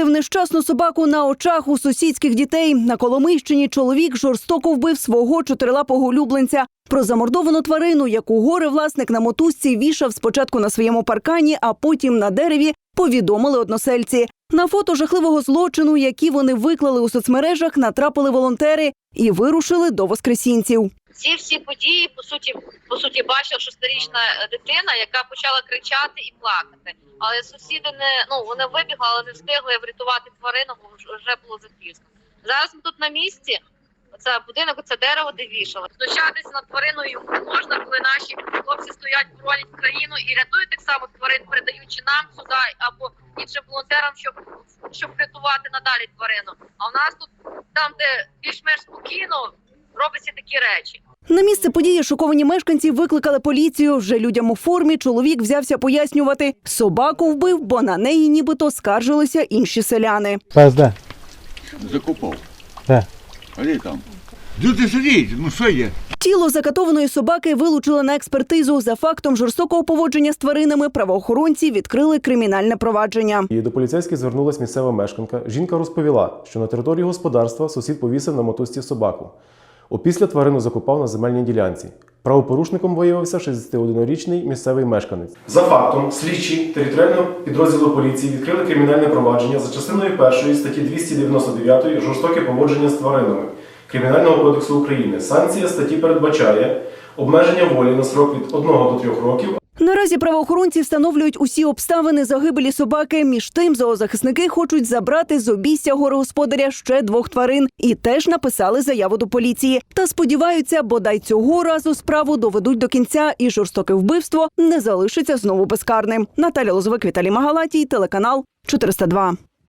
повісив нещасну собаку на очах у сусідських дітей. На Коломийщині чоловік жорстоко вбив свого чотирилапого улюбленця. Про замордовану тварину, яку горе власник на мотузці вішав спочатку на своєму паркані, а потім на дереві, повідомили односельці. На фото жахливого злочину, які вони виклали у соцмережах, натрапили волонтери і вирушили до воскресінців. Ці всі події по суті по суті бачила шестирічна е, дитина, яка почала кричати і плакати. Але сусіди не ну вони вибігли, але не встигли врятувати тварину, бо вже- було запізно. Зараз ми тут на місці. Це будинок, це дерево, де вішали. Знущатися над твариною можна, коли наші хлопці стоять, боронять країну і рятують так само тварин, передаючи нам сюди або іншим волонтерам, щоб щоб врятувати надалі тварину. А у нас тут там, де більш-менш спокійно, робляться такі речі. На місце події шоковані мешканці викликали поліцію. Вже людям у формі чоловік взявся пояснювати. Собаку вбив, бо на неї нібито скаржилися інші селяни. Пес де? Закопав. Де? А де там? Люди сидіть, ну що є? Тіло закатованої собаки вилучили на експертизу. За фактом жорстокого поводження з тваринами правоохоронці відкрили кримінальне провадження. І до поліцейських звернулась місцева мешканка. Жінка розповіла, що на території господарства сусід повісив на мотузці собаку. Опісля тварину закопав на земельній ділянці. Правопорушником виявився 61-річний місцевий мешканець. За фактом, слідчі територіального підрозділу поліції відкрили кримінальне провадження за частиною першої статті 299 жорстоке поводження з тваринами Кримінального кодексу України. Санкція статті передбачає обмеження волі на срок від 1 до 3 років Наразі правоохоронці встановлюють усі обставини загибелі собаки. Між тим зоозахисники хочуть забрати з обійстя горогосподаря ще двох тварин і теж написали заяву до поліції. Та сподіваються, бодай цього разу справу доведуть до кінця, і жорстоке вбивство не залишиться знову безкарним. Наталя Лозовик, Віталій Магалатій, телеканал 402.